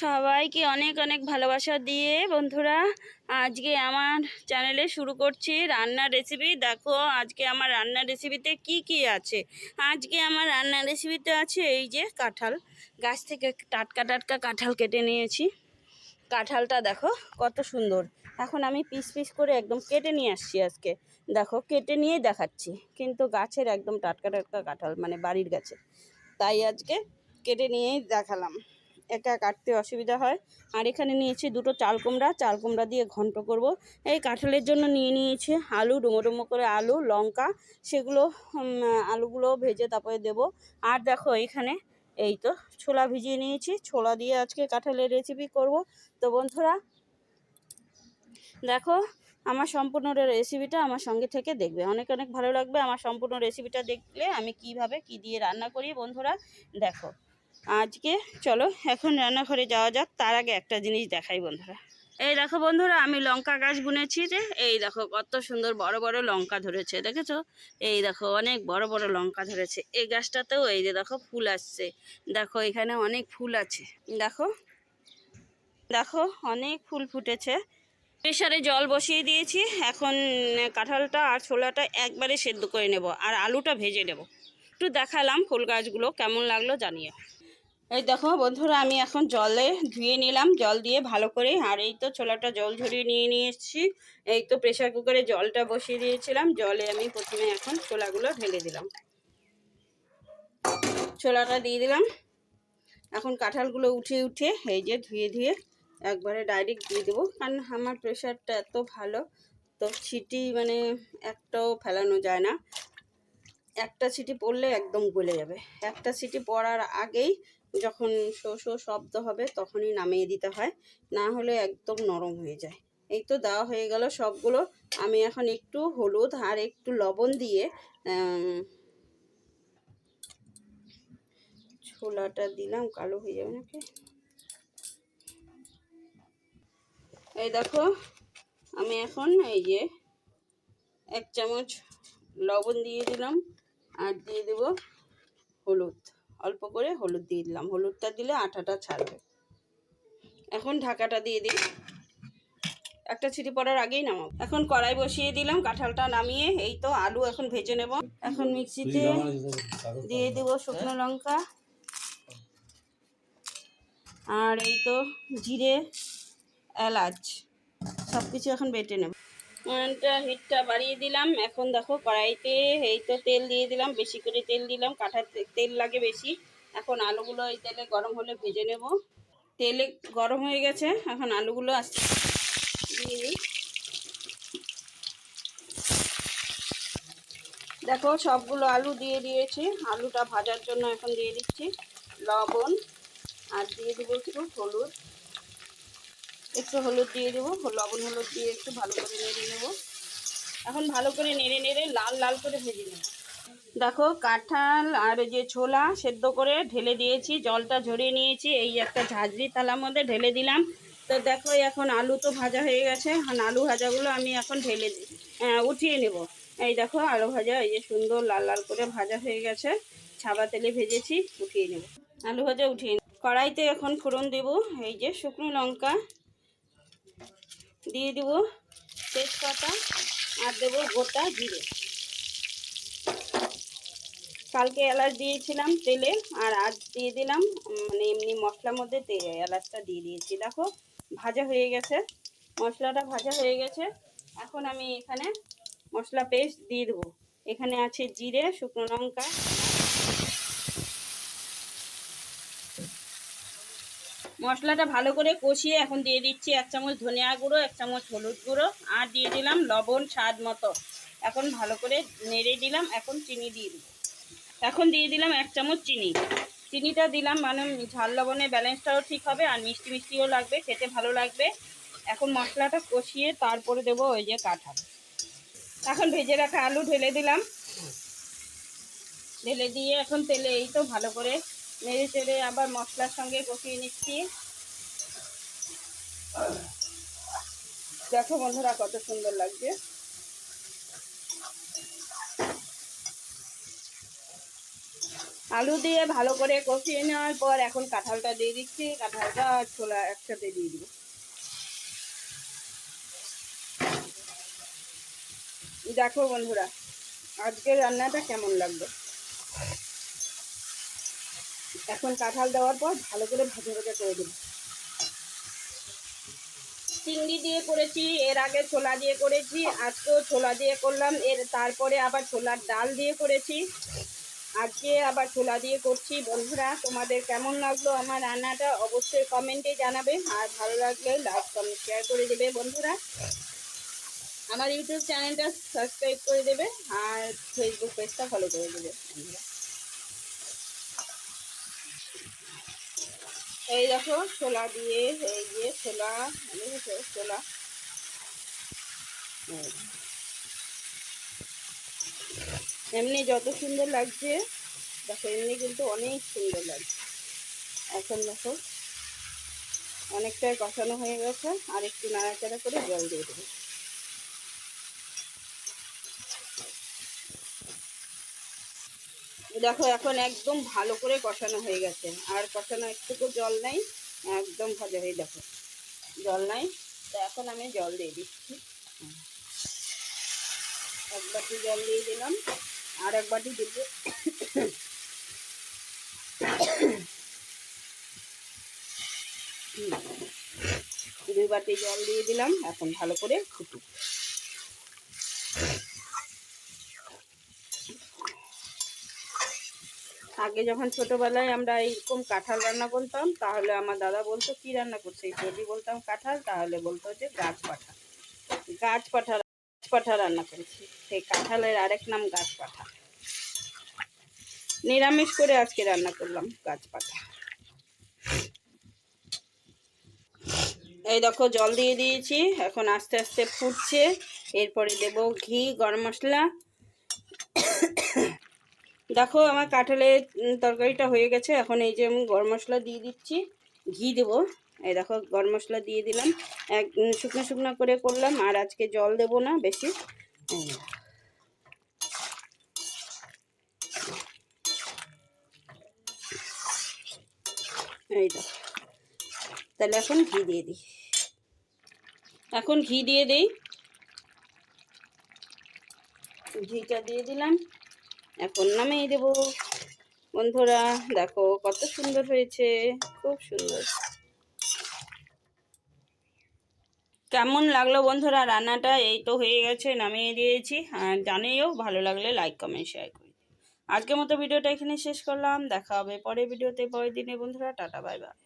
সবাইকে অনেক অনেক ভালোবাসা দিয়ে বন্ধুরা, আজকে আমার চ্যানেলে শুরু করছি রান্নার রেসিপি দেখো, আজকে আমার রান্নার রেসিপিতে কি কি আছে? আজকে আমার রান্নার রেসিপিতে আছে এই যে কাঁঠাল। গাছ থেকে টাটকা টাটকা কাঁঠাল কেটে নিয়েছি। কাঁঠালটা দেখো, কত সুন্দর। এখন আমি পিস পিস করে একদম কেটে নিয়ে আসছি আজকে। দেখো, কেটে নিয়েই দেখাচ্ছি। কিন্তু গাছের একদম টাটকা টাটকা কাঁঠাল মানে বাড়ির গাছে তাই আজকে কেটে নিয়েই দেখালাম। একা কাটতে অসুবিধা হয়। আর এখানে নিয়েছি দুটো চাল কুমড়া চাল কুমড়া দিয়ে ঘন্ট করব। এই কাঁঠালের জন্য নিয়ে নিয়েছি আলু, ডুমো ডুমো করে আলু, লঙ্কা, সেগুলো আলুগুলো ভেজে তারপরে দেব। আর দেখো এখানে এই তো ছোলা ভিজিয়ে নিয়েছি। ছোলা দিয়ে আজকে কাঁঠালের রেসিপি করব। তো বন্ধুরা, দেখো আমার সম্পূর্ণ রেসিপিটা আমার সঙ্গে থেকে দেখবে। অনেক অনেক ভালো লাগবে আমার সম্পূর্ণ রেসিপিটা দেখলে আমি কীভাবে কি দিয়ে রান্না করি বন্ধুরা, দেখো। আজকে চলো এখন রান্নাঘরে যাওয়া যাক। তার আগে একটা জিনিস দেখাই বন্ধুরা। এই দেখো বন্ধুরা, আমি লঙ্কা গাছ বুনেছি যে, এই দেখো কত সুন্দর বড় বড় লঙ্কা ধরেছে, দেখেছ? এই দেখো অনেক বড় বড় লঙ্কা ধরেছে। এই গাছটাতেও এই যে দেখো ফুল আসছে। দেখো এখানে অনেক ফুল আছে। দেখো দেখো অনেক ফুল ফুটেছে। প্রেশারে জল বসিয়ে দিয়েছি। এখন কাঁঠালটা আর ছোলাটা একবারে সেদ্ধ করে নেব আর আলুটা ভেজে নেব। একটু দেখালাম ফুল গাছগুলো কেমন লাগল জানিও। এই দেখো বন্ধুরা, আমি এখন জলে ধুয়ে নিলাম। জল দিয়ে ভালো করে, আর এই তো ছোলাটা জল ঝরিয়ে নিয়ে নিয়ে এসেছি এই তো প্রেশার কুকারে জলটা বসিয়ে দিয়েছিলাম। জলে আমি প্রথমে এখন ছোলাগুলো ঢেলে দিলাম। ছোলাটা দিয়ে দিলাম। এখন কাঁঠালগুলো উঠে উঠে এই যে ধুয়ে ধুয়ে একবারে ডাইরেক্ট দিয়ে দেবো। কারণ আমার প্রেশারটা এত ভালো, তো ছিটি মানে একটাও ফেলানো যায় না। একটা সিটি পড়লে একদম গলে যাবে। একটা সিটি পড়ার আগেই যখন শো শো শব্দ হবে তখনই নামিয়ে দিতে হয়, না হলে একদম নরম হয়ে যায়। এই তো দেওয়া হয়ে গেল সবগুলো। আমি এখন একটু হলুদ আর একটু লবণ দিয়ে ছোলাটা দিলাম, কালো হয়ে যাবে নাকি? এই দেখো, আমি এখন এই যে এক চামচ লবণ দিয়ে দিলাম আর দিয়ে দেব হলুদ। অল্প করে হলুদ দিয়ে দিলাম। হলুদটা দিলে আঠাটা ছাড়বে। এখন ঢাকাটা দিয়ে দিই। একটা ছিটি পড়ার আগেই নামাবো। এখন কড়াই বসিয়ে দিলাম, কাঁঠালটা নামিয়ে। এই তো আলু এখন ভেজে নেব। এখন মিক্সিতে দিয়ে দেবো শুকনো লঙ্কা। আর এই তো জিরে, এলাচ। সব কিছু এখন বেটে নেব। হিটটা বাড়িয়ে দিলাম। এখন দেখো কড়াইতে এই তো তেল দিয়ে দিলাম, বেশি করে তেল দিলাম কাঁঠার তেল লাগে বেশি। এখন আলুগুলো এই তেলে গরম হলে ভেজে নেব। তেলে গরম হয়ে গেছে, এখন আলুগুলো আস্তে দিয়ে দিই। দেখো সবগুলো আলু দিয়ে দিয়েছি। আলুটা ভাজার জন্য এখন দিয়ে দিচ্ছি লবণ। আর দিয়ে দেবো একটু হলুদ। একটু হলুদ দিয়ে দেবো, লবণ হলুদ দিয়ে একটু ভালো করে নেড়ে নেব। এখন ভালো করে নেড়ে নেড়ে লাল লাল করে ভেজে নেব। দেখো কাঁঠাল আর যে ছোলা সেদ্ধ করে ঢেলে দিয়েছি, জলটা ঝরিয়ে নিয়েছি, এই একটা ঝাঁঝরি তালার মধ্যে ঢেলে দিলাম। তো দেখো এখন আলু তো ভাজা হয়ে গেছে, এখন আলু ভাজাগুলো আমি এখন ঢেলে উঠিয়ে নেব। এই দেখো আলু ভাজা, এই যে সুন্দর লাল লাল করে ভাজা হয়ে গেছে, ছাবা তেলে ভেজেছি, উঠিয়ে নেব। আলু ভাজা উঠিয়ে কড়াইতে এখন ফোড়ন দেব, এই যে শুকনো লঙ্কা দিয়ে দেব তেজপাতা আর দেবো গোটা জিরে। কালকে এলাচ দিয়েছিলাম তেলে আর আজ দিয়ে দিলাম মানে এমনি মশলার মধ্যে এলাচটা দিয়ে দিয়েছি। দেখো, ভাজা হয়ে গেছে, মশলাটা ভাজা হয়ে গেছে। এখন আমি এখানে মশলা পেস্ট দিয়ে দেবো। এখানে আছে জিরে, শুকনো লঙ্কা মশলাটা ভালো করে কষিয়ে এখন দিয়ে দিচ্ছি এক চামচ ধনিয়া গুঁড়ো, এক চামচ হলুদ গুঁড়ো আর দিয়ে দিলাম লবণ স্বাদ মতো। এখন ভালো করে নেড়ে দিলাম, এখন চিনি দিয়ে দিব এখন দিয়ে দিলাম এক চামচ চিনি। চিনিটা দিলাম মানে ঝাল লবণের ব্যালেন্সটাও ঠিক হবে আর মিষ্টি মিষ্টিও লাগবে, খেতে ভালো লাগবে। এখন মশলাটা কষিয়ে তারপরে দেবো ওই যে কাঁঠাল। এখন ভেজে রাখা আলু ঢেলে দিলাম। ঢেলে দিয়ে এখন তেলে এই তো ভালো করে নেড়ে চেড়ে আবার মশলার সঙ্গে কষিয়ে নিচ্ছি। দেখো বন্ধুরা কত সুন্দর লাগছে। আলু দিয়ে ভালো করে কষিয়ে নেওয়ার পর এখন কাঁঠালটা দিয়ে দিচ্ছি। কাঁঠালটা ছোলা একসাথে দিয়ে দিব। দেখো বন্ধুরা, আজকের রান্নাটা কেমন লাগবে এখন কাঁঠাল দেওয়ার পর ভালো করে ভাজা ভাজা করে দেবো। চিংড়ি দিয়ে করেছি, এর আগে ছোলা দিয়ে করেছি, আজকেও ছোলা দিয়ে করলাম, এর তারপরে আবার ছোলার ডাল দিয়ে করেছি। আজকে আবার ছোলা দিয়ে করছি। বন্ধুরা, তোমাদের কেমন লাগল আমার রান্নাটা অবশ্যই কমেন্টে জানাবে, আর ভালো লাগলে লাইক, কমেন্ট শেয়ার করে দেবে বন্ধুরা। আমার ইউটিউব চ্যানেলটা সাবস্ক্রাইব করে দেবে, আর ফেসবুক পেজটা ফলো করে দেবে বন্ধুরা। এই দেখো, ছোলা দিয়ে এই যে ছোলা দেখেছ ছোলা। এমনি যত সুন্দর লাগছে, দেখো, এমনি কিন্তু অনেক সুন্দর লাগছে। এখন দেখো, অনেকটাই কষানো হয়ে গেছে, আর একটু নাড়াচাড়া করে জল দিয়ে দেবো। দেখো, এখন একদম ভালো করে কষানো হয়ে গেছে আর কষানো একটুকু জল নাই, একদম ভাজা হয়ে দেখো জল নাই, তো এখন আমি জল দিয়ে দিচ্ছি। এক বাটি জল দিয়ে দিলাম, আর এক বাটি দিব। দুই বাটি জল দিয়ে দিলাম, এখন ভালো করে ফুটুক আগে যখন ছোটবেলায় আমরা এইরকম কাঁঠাল রান্না করতাম তাহলে আমার দাদা বলতো, কি রান্না করছে? যদি বলতাম কাঁঠাল, তাহলে বলতো যে গাছ পাঠা। গাছ পাঠা গাছ পাঠা রান্না করেছি। সেই কাঁঠালের আরেক নাম গাছ পাঠা। নিরামিষ করে আজকে রান্না করলাম গাছ পাঠা। এই দেখো, জল দিয়ে দিয়েছি। এখন আস্তে আস্তে ফুটছে। এরপরে দেব ঘি, গরম মশলা দেখো আমার কাঁঠালের তরকারিটা হয়ে গেছে। এখন এই যে আমি গরম মশলা দিয়ে দিচ্ছি। ঘি দেব। এই দেখো, গরম মশলা দিয়ে দিলাম। এক শুকনো শুকনো করে করলাম। আর আজকে জল দেব না বেশি। এই এই দেখো। তাহলে এখন ঘি দিয়ে দিই। এখন ঘি দিয়ে দিই। ঘিটা দিয়ে দিলাম। এখন নামিয়ে দেব। বন্ধুরা, দেখো কত সুন্দর হয়েছে, খুব সুন্দর। কেমন লাগল বন্ধুরা, রান্নাটা? এই তো হয়ে গেছে, নামিয়ে দিয়েছি। আর জানিও, ভালো লাগলে লাইক, কমেন্ট শেয়ার করি। আজকের মতো ভিডিওটা এখানে শেষ করলাম। দেখা হবে পরের ভিডিওতে, পরের দিনে। বন্ধুরা, টাটা বাই বাই